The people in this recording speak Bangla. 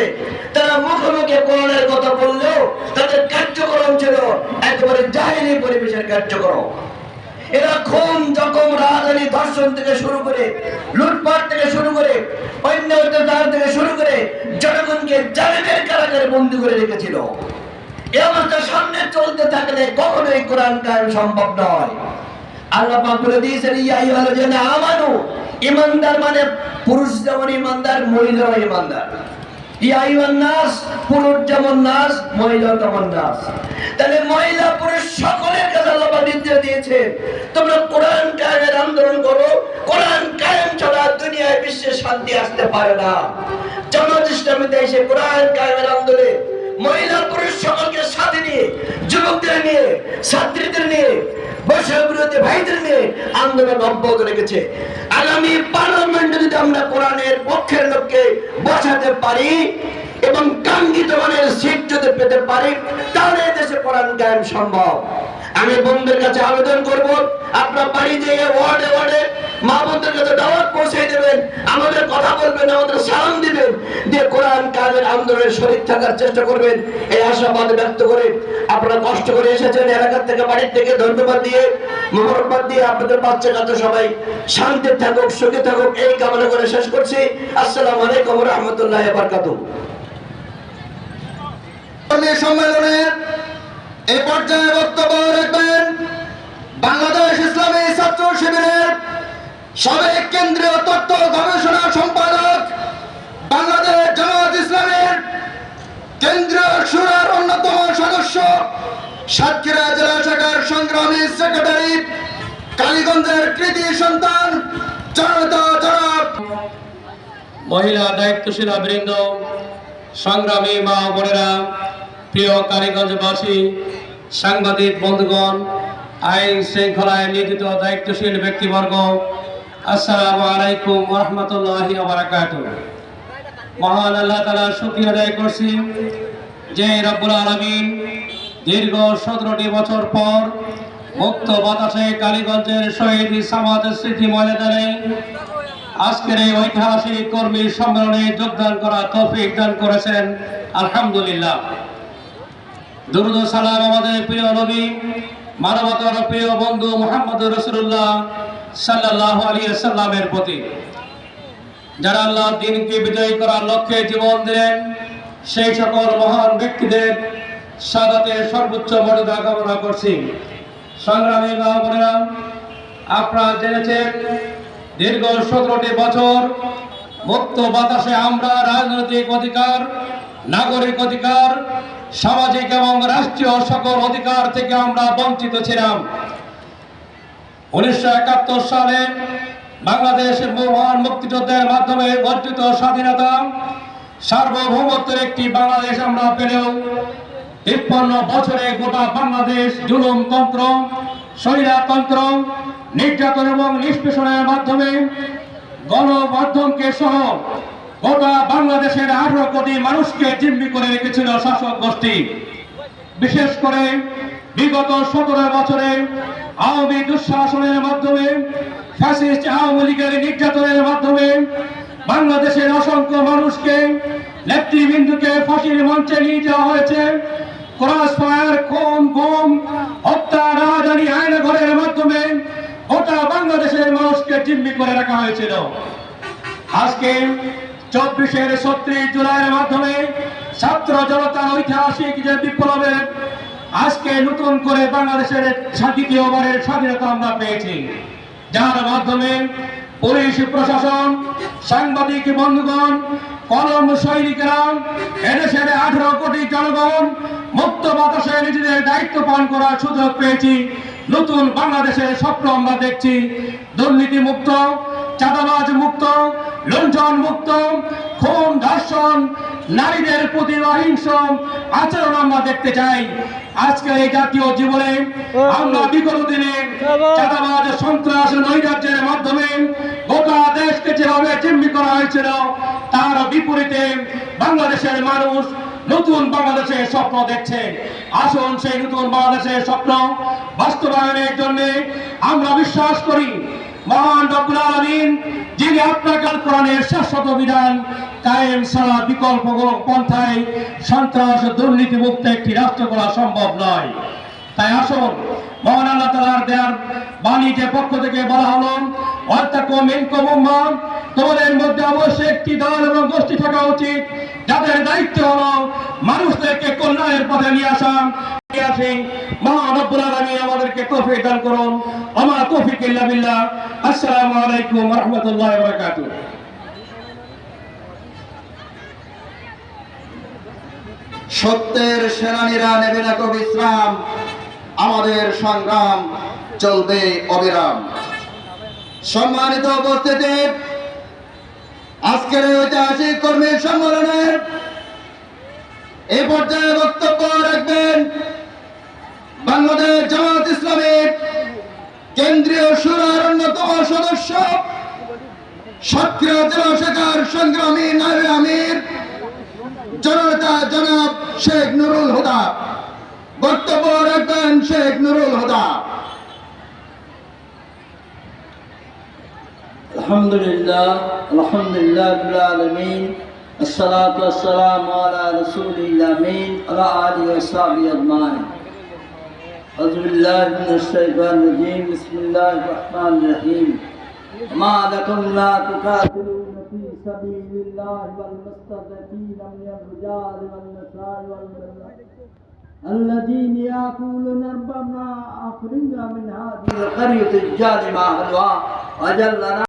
বসে তারা মুখোমুখি কোরআনের কথা বললেও তাদের কার্যক্রম ছিল একেবারে জাহিনী পরিবেশের কার্যক্রম। এরা খুন জখম, রাজধানী ধর্ষণ থেকে শুরু করে, লুটপাট থেকে শুরু করে, অন্য অত্যাচার থেকে শুরু করে জনগণকে জালিমের কারাগারে বন্দি করে রেখেছিল। এ অবস্থা সামনে চলতে থাকলে কখনোই কোরআন কায়েম সম্ভব নয়। আল্লাহ পাক বলে দিয়েছেন, ইয়া আইয়ুহাল্লাযীনা আমানু। ইমানদার মানে পুরুষ যেমন ইমানদার, মহিলাও ইমানদার। তোমরা কোরআন কায়েমের আন্দোলন করো, কোরআন কায়েম ছাড়া দুনিয়ায় বিশ্বে শান্তি আসতে পারে না। জামাত ইসলামীতে কোরআন কায়েমের আন্দোলনে মহিলা পুরুষ সকলকে সাথে যুবকদের নিয়ে, ছাত্রীদের নিয়ে এবং পেতে পারি সম্ভব। আমি বন্ধুদের কাছে আবেদন করব, আপনার বাড়ি যেয়ে ওয়ার্ডে ওয়ার্ডে মা বোনদের কাছে দাওয়াত পৌঁছে দেবেন, আমাদের কথা বলবেন, আমাদের দিয়ে কাজের আন্দোলনের শরীর থাকার চেষ্টা করবেন। এই আশাবাদ ব্যক্ত করে আপনারা কষ্ট করে এসেছেন এলাকার থেকে, বাড়ির থেকে ধন্যবাদ দিয়ে মোহরবাদ দিয়ে আপনাদের বাচ্চা কাচ্চা সবাই। শান্তি থাকুক, সুখে থাকুক, এই কামনা করে শেষ করছি। আসসালামু আলাইকুম রহমতুল্লাহ বারকাতুহ। কর্মী সম্মেলনের এই পর্যায়ে বক্তব্য রাখবেন বাংলাদেশ ইসলামী ছাত্র শিবিরের সাবেক কেন্দ্রীয় তথ্য গবেষণা সম্পাদক বাংলাদেশ জামাত ইসলামের কেন্দ্রীয় সুরার অন্যতম সদস্য, সাতক্ষীরা জেলা শাখার সংগ্রামী সেক্রেটারি, কালীগঞ্জের কৃতি সন্তান মহিলা দায়িত্বশীলা বৃন্দ, সংগ্রামী মা বোনেরা, প্রিয় কালীগঞ্জবাসী, সাংবাদিক বন্ধুগণ, আইন শৃঙ্খলায় নিয়োজিত দায়িত্বশীল ব্যক্তিবর্গ, আসসালামু আলাইকুম রহমতুল্লাহি মহান আল্লাহ তালা শুক্রিয়া আদায় করছি। যে রব্বুল আলমিন। দীর্ঘ সতেরোটি বছর পর মুক্ত বাতাসে কালীগঞ্জের শহীদ সমাজের স্মৃতি ময়দানে আজকের এই ঐতিহাসিক কর্মী সম্মেলনে যোগদান করা তৌফিক দান করেছেন। আলহামদুলিল্লাহ। দুরুদ সালাম আমাদের প্রিয় নবী, মানবতার প্রিয় বন্ধু মোহাম্মদ রসুল্লাহ সাল্লাহ আলী সাল্লামের প্রতি। যারা আল্লাহ দিনকে বিজয়ী করার লক্ষ্যে জীবন দিলেন সেই সকল মহান ব্যক্তিদের সাদাতের সর্বোচ্চ মর্যাদা কামনা করছি। সংগ্রামী মা আপনারা জেনেছেন দীর্ঘ সতেরোটি বছর মুক্ত বাতাসে আমরা রাজনৈতিক অধিকার, নাগরিক অধিকার, সামাজিক এবং রাষ্ট্রীয় সকল অধিকার থেকে আমরা বঞ্চিত ছিলাম। উনিশশো একাত্তর সালে বাংলাদেশের মহান মুক্তিযুদ্ধের মাধ্যমে অর্জিত স্বাধীনতা সার্বভৌমত্বের একটি বাংলাদেশ আমরা পেলেও তিপ্পান্ন বছরে গোটা বাংলাদেশ জুলুমতন্ত্র স্বৈরাতন্ত্র, নির্যাতন এবং নিষ্পেষণের মাধ্যমে গণমাধ্যমকে সহ গোটা বাংলাদেশের আঠারো কোটি মানুষকে জিম্মি করে রেখেছিল শাসক গোষ্ঠী। বিশেষ করে বিগত সতেরো বছরে আওয়ামী দুঃশাসনের মাধ্যমে, ফ্যাসিস্ট আওয়ামী লীগের নির্যাতনের মাধ্যমে বাংলাদেশের অসংখ্য মানুষকে নেতৃবৃন্দুকে ফাঁসির মঞ্চে নিয়ে যাওয়া হয়েছে। ক্রস ফায়ার কোন বোম হত্যা, রাজধানী আইনঘরের মাধ্যমে গোটা বাংলাদেশের মানুষকে জিম্মি করে রাখা হয়েছিল। আজকে চব্বিশের ছত্রিশ জুলাইয়ের মাধ্যমে ছাত্র জনতার ঐতিহাসিক যে বিপ্লবের আজকে নতুন করে বাংলাদেশের দ্বিতীয়বারের স্বাধীনতা আমরা পেয়েছি। যার মাধ্যমে পুলিশ, প্রশাসন, সাংবাদিক, বন্ধুগণ, কলম সৈনিকেরা, এদেশের আঠারো কোটি জনগণ মুক্ত বাতাসে নিজেদের দায়িত্ব পালন করার সুযোগ পেয়েছি। নতুন বাংলাদেশের স্বপ্ন আমরা দেখছি। দুর্নীতি মুক্ত চাঁদাবাজ মুক্ত লুণ্ঠন মুক্ত খুন, ধর্ষণ নারীদের প্রতি অহিংস আচরণ আমরা দেখতে চাই। আজকে এই জাতীয় জীবনে আমরা বিগত দিনে চাঁদাবাজ, সন্ত্রাস, নৈরাজ্যের মাধ্যমে গোটা দেশকে যেভাবে জিম্মি করা হয়েছিল, তার বিপরীতে বাংলাদেশের মানুষ নতুন বাংলাদেশের স্বপ্ন দেখছে। আসুন সেই নতুন বাংলাদেশের স্বপ্ন বাস্তবায়নের জন্য আমরা বিশ্বাস করি, মহান রব্বুল আলামিন, যিনি আপনাকে আল কোরআনের শাশ্বত বিধান কায়েম ছাড়া বিকল্প পন্থায় সন্ত্রাস দুর্নীতি মুক্ত একটি রাষ্ট্র করা সম্ভব নয়। তাই আসুন, মহান আল্লাহ তালার দেয়ার বাণীতে পক্ষ থেকে বলা হলো অর্থাকম ইনকম তোমাদের মধ্যে অবশ্যই একটি দল এবং গোষ্ঠী থাকা উচিত। যাদের দায়িত্ব হলো মানুষদেরকে কল্যাণের পথে নিয়ে আসা। আমাদেরকে তৌফিক দান করুন। আমার তৌফিক ইল্লা আসসালামু আলাইকুম রাহমাতুল্লাহি সত্যের সেনানীরা নেবে না কবি ইসলাম। আমাদের সংগ্রাম চলবে অবিরাম। সম্মানিত উপস্থিতি, আজকের ঐতিহাসিক কর্মী সম্মেলনের এই পর্যায়ে বক্তব্য রাখবেন বাংলাদেশ জামাত ইসলামের কেন্দ্রীয় সুরার অন্যতম সদস্য, সক্রিয় জেলা শাখার সংগ্রামী নারী আমির। জনতা জনাব শেখ নুরুল হুদা বক্তব্য রাখবেন শেখ নুরুল হুদা الحمد لله الحمد لله رب العالمين الصلاة والسلام على رسول الأمين وعلى آله وصحبه أجمعين أعوذ بالله من الشيطان الرجيم بسم الله الرحمن الرحيم ما لكم لا تقاتلون في سبيل الله والمستضعفين من الرجال والنساء والولدان الذين يقولون ربنا أخرجنا من هذه القرية الظالمة أهلها وأجل لنا